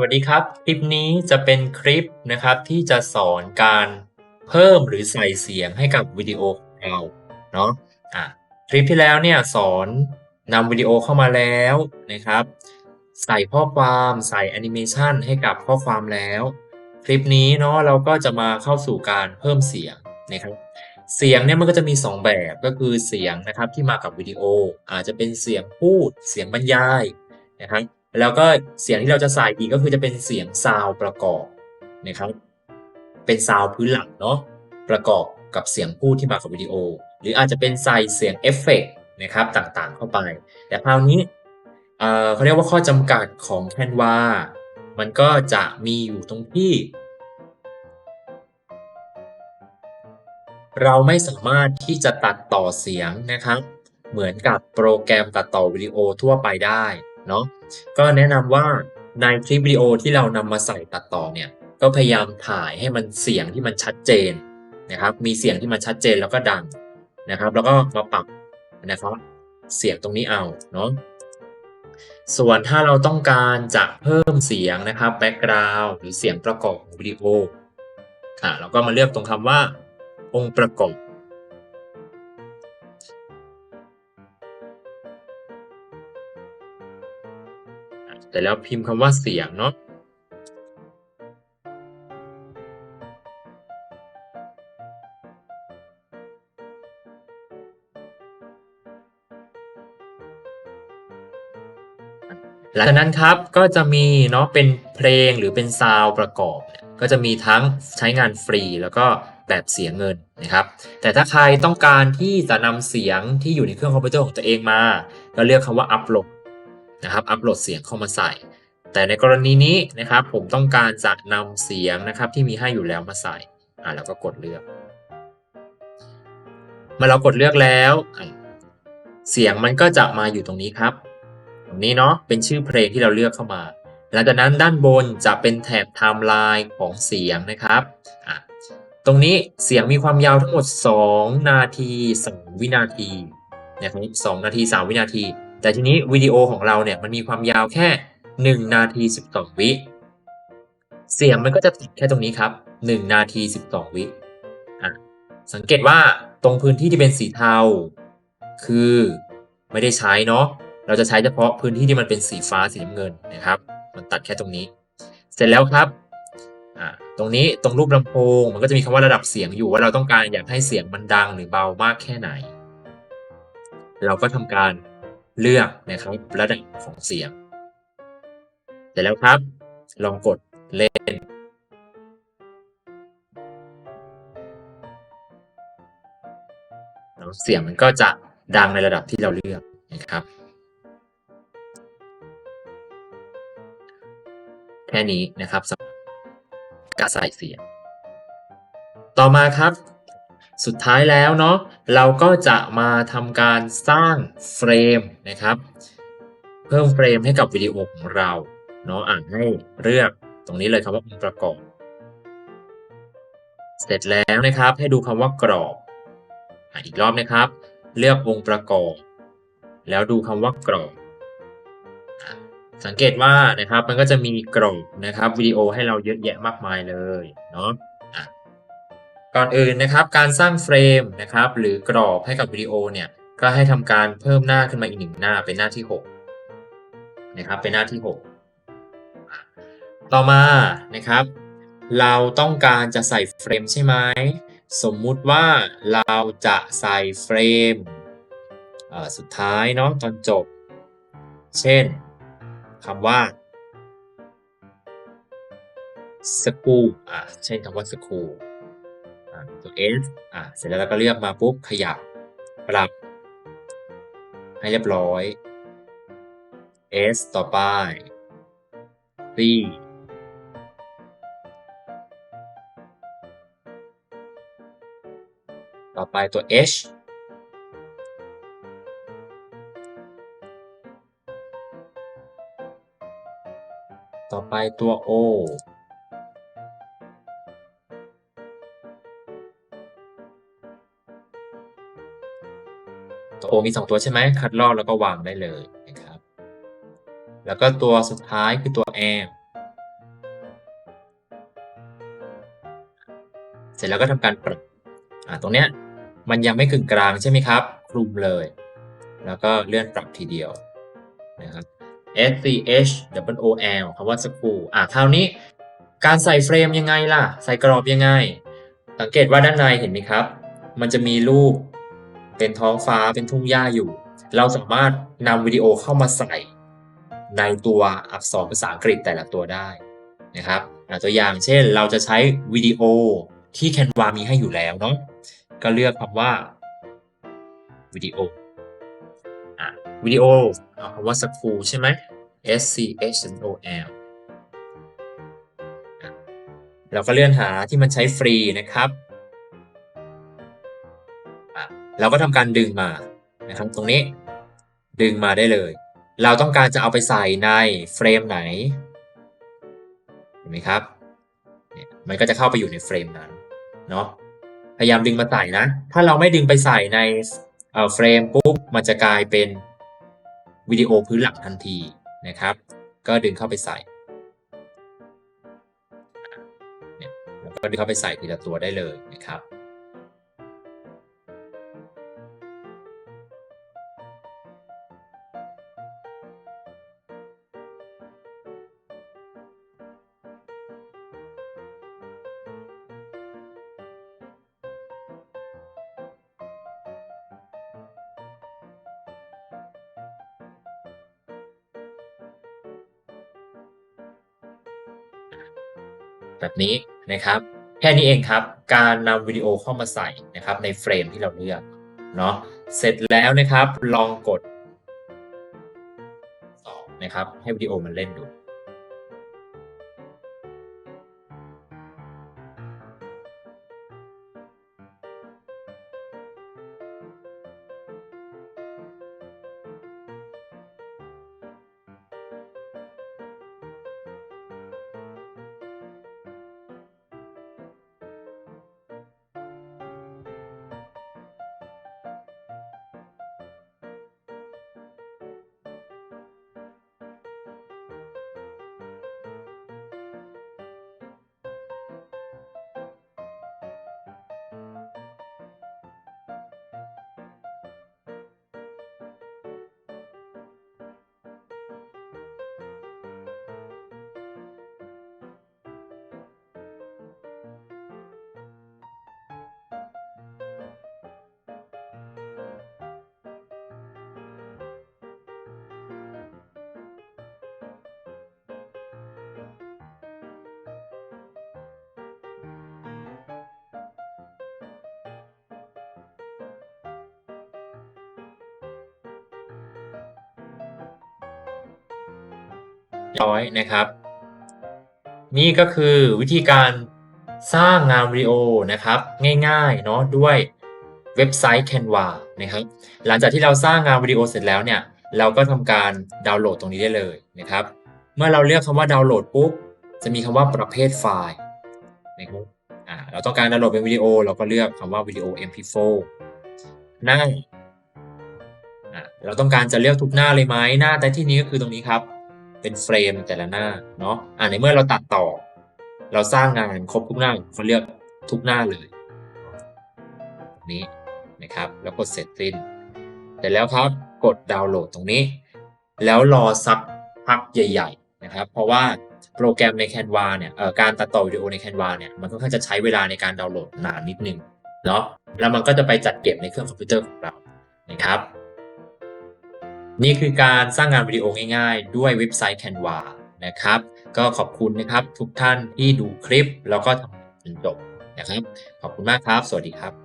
วัสดีครับ คลิปนี้จะเป็นคลิปนะครับที่จะสอนการเพิ่มหรือใส่เสียงให้กับวิดีโอของเราเนาะอะคลิปที่แล้วเนี่ยสอนนำวิดีโอเข้ามาแล้วนะครับ ใส่ข้อความใส่แอนิเมชันให้กับข้อความแล้ว คลิปนี้เนาะเราก็จะมาเข้าสู่การเพิ่มเสียงนะครับเสียงเนี่ยมันก็จะมี 2 แบบก็คือเสียงนะครับที่มากับวิดีโออาจจะเป็นเสียงพูดเสียงบรรยายนะครับ แล้วก็เสียงที่เราจะใส่อีกก็คือจะเป็นเสียงซาวประกอบนะครับ เป็นซาวพื้นหลังเนาะประกอบกับเสียงพูดที่มากับวิดีโอ หรืออาจจะเป็นใส่เสียงเอฟเฟกต์นะครับต่างๆเข้าไป แต่คราวนี้เอ่อเขาเรียกว่าข้อจำกัดของ Canva มันก็จะมีอยู่ตรงที่ เราไม่สามารถที่จะตัดต่อเสียงนะครับ เหมือนกับโปรแกรมตัดต่อวิดีโอทั่วไปได้ เนาะก็แนะนำว่าในคลิปวิดีโอที่เรานำมาใส่ตัดต่อเนี่ยก็พยายามถ่ายให้มันเสียงที่มันชัดเจนนะครับ มีเสียงที่มันชัดเจนแล้วก็ดังนะครับ แล้วก็มาปรับนะครับเสียงตรงนี้เอาเนาะส่วนถ้าเราต้องการจะเพิ่มเสียงนะครับแบ็กกราวด์หรือเสียงประกอบของวิดีโออะเราก็มาเลือกตรงคำว่า องค์ประกอบ แต่แล้วพิมพ์คำว่าเสียงเนาะหลังจากนั้นครับก็จะมีเนาะเป็นเพลงหรือเป็นซาวประกอบเนี่ยก็จะมีทั้งใช้งานฟรีแล้วก็แบบเสียเงินนะครับ แต่ถ้าใครต้องการที่จะนำเสียงที่อยู่ในเครื่องคอมพิวเตอร์ของตัวเองมา ก็เลือกคำว่าอัปโหลด นะครับอัปโหลดเสียงเข้ามาใส่ แต่ในกรณีนี้นะครับผมต้องการจะนำเสียงนะครับที่มีให้อยู่แล้วมาใส่อ่าแล้วก็กดเลือก เมื่อเรากดเลือกแล้ว เสียงมันก็จะมาอยู่ตรงนี้ครับ ตรงนี้เนาะเป็นชื่อเพลงที่เราเลือกเข้ามาหลังจากนั้นด้านบนจะเป็นแถบไทม์ไลน์ของเสียงนะครับอะตรงนี้เสียงมีความยาวทั้งหมด 2 นาที 3 วินาทีนะครับ2นาที 3 วินาที แต่ทีนี้วิดีโอของเราเนี่ยมันมีความยาวแค่ 1 นาที 12 วิ เสียงมันก็จะติดแค่ตรงนี้ครับ 1 นาที 12 วิอะสังเกตว่าตรงพื้นที่ที่เป็นสีเทา คือไม่ได้ใช้เนาะเราจะใช้เฉพาะพื้นที่ที่มันเป็นสีฟ้าสีน้ำเงินนะครับ มันตัดแค่ตรงนี้ เสร็จแล้วครับตรงนี้ตรงรูปลำโพง มันก็จะมีคำว่าระดับเสียงอยู่ว่าเราต้องการอยากให้เสียงมันดังหรือเบามากแค่ไหน เราก็ทำการ เลือกนะครับระดับของเสียง เสร็จแล้วครับ ลองกดเล่นแล้วเสียงมันก็จะดังในระดับที่เราเลือกนะครับ แค่นี้นะครับสำหรับการใส่เสียง ต่อมาครับ สุดท้ายแล้วเนาะเราก็จะมาทำการสร้างเฟรมนะครับ เพิ่มเฟรมให้กับวิดีโอของเราเนาะอ่านให้เลือกตรงนี้เลยครับว่าองค์ประกอบ เสร็จแล้วนะครับ ให้ดูคำว่ากรอบอะอีกรอบนะครับ เลือกองค์ประกอบ แล้วดูคำว่ากรอบ สังเกตว่านะครับมันก็จะมีกรอบนะครับวิดีโอให้เราเยอะแยะมากมายเลยเนาะ ก่อนอื่นนะครับการสร้างเฟรมนะครับหรือกรอบให้กับวิดีโอเนี่ยก็ให้ทำการเพิ่มหน้าขึ้นมาอีกหนึ่งหน้าเป็นหน้าที่6นะครับเป็นหน้าที่ 6 ต่อมานะครับ เราต้องการจะใส่เฟรมใช่ไหมสมมุติว่าเราจะใส่เฟรมสุดท้ายเนาะตอนจบ เช่นคำว่า school อะเช่นคำว่า school อะ ตัว s อะเสร็จแล้วเราก็เลือกมาปุ๊บขยับปรับ ให้เรียบร้อย s ต่อไป c ต่อไปตัว h ต่อไปตัว o โอมีสองตัวใช่ไหมคัดลอกแล้วก็วางได้เลยนะครับ แล้วก็ตัวสุดท้ายคือตัวแอมเสร็จแล้วก็ทำการปรับตรงเนี้ยมันยังไม่กึ่งกลางใช่ไหมครับ คลุมเลย แล้วก็เลื่อนปรับทีเดียวนะครับ S C H W O L คำว่าสกูอะคราวนี้การใส่เฟรมยังไงล่ะ ใส่กรอบยังไง สังเกตว่าด้านในเห็นไหมครับ มันจะมีรูป เป็นท้องฟ้าเป็นทุ่งหญ้าอยู่ เราสามารถนำวิดีโอเข้ามาใส่ในตัวอักษรภาษาอังกฤษแต่ละตัวได้นะครับตัวอย่างเช่นเราจะใช้วิดีโอที่ Canva มีให้อยู่แล้วเนาะก็เลือกคำว่าวิดีโออะวิดีโอเอาคำว่า school ใช่ไหม S C H O L เราก็เลื่อนหาที่มันใช้ฟรีนะครับ เราก็ทำการดึงมานะครับตรงนี้ดึงมาได้เลย เราต้องการจะเอาไปใส่ในเฟรมไหนเห็นไหมครับเนี่ยมันก็จะเข้าไปอยู่ในเฟรมนั้นเนาะพยายามดึงมาใส่นะ ถ้าเราไม่ดึงไปใส่ในเอ่อเฟรมปุ๊บมันจะกลายเป็นวิดีโอพื้นหลังทันทีนะครับ ก็ดึงเข้าไปใส่เนี่ยแล้วก็ดึงเข้าไปใส่ทีละตัวได้เลยนะครับ แบบนี้นะครับ แค่นี้เองครับ การนำวิดีโอเข้ามาใส่นะครับในเฟรมที่เราเลือกเนาะเสร็จแล้วนะครับลองกดต่อนะครับให้วิดีโอมันเล่นดู ร้อยนะครับ นี่ก็คือวิธีการสร้างงานวิดีโอนะครับ ง่ายๆเนาะด้วยเว็บไซต์ Canva นะครับ หลังจากที่เราสร้างงานวิดีโอเสร็จแล้วเนี่ย เราก็ทำการดาวน์โหลดตรงนี้ได้เลยนะครับ เมื่อเราเลือกคำว่าดาวน์โหลดปุ๊บ จะมีคำว่าประเภทไฟล์นะครับอ่าเราต้องการดาวน์โหลดเป็นวิดีโอ เราก็เลือกคำว่าวิดีโอ MP4 หน้าอ่าเราต้องการจะเลือกทุกหน้าเลยไหมหน้าแต่ที่นี้ก็คือตรงนี้ครับ เป็นเฟรมแต่ละหน้าเนาะอ่าในเมื่อเราตัดต่อ เราสร้างงานครบทุกหน้าเขาเลือกทุกหน้าเลยนี้นะครับ แล้วกดเสร็จสิ้นเสร็จแล้วครับกดดาวน์โหลดตรงนี้ แล้วรอสักพักใหญ่ ๆ นะครับ เพราะว่าโปรแกรมใน Canva เนี่ยเอ่อการตัดต่อวิดีโอใน Canva เนี่ยมันค่อนข้างจะใช้เวลาในการดาวน์โหลดนานนิดนึงเนาะแล้วมันก็จะไปจัดเก็บในเครื่องคอมพิวเตอร์ของเรานะครับ นี่คือการสร้างงานวิดีโอง่ายๆ ด้วยเว็บไซต์ Canva นะครับ ก็ขอบคุณนะครับทุกท่านที่ดูคลิปแล้วก็ทำจนจบนะครับ ขอบคุณมากครับ สวัสดีครับ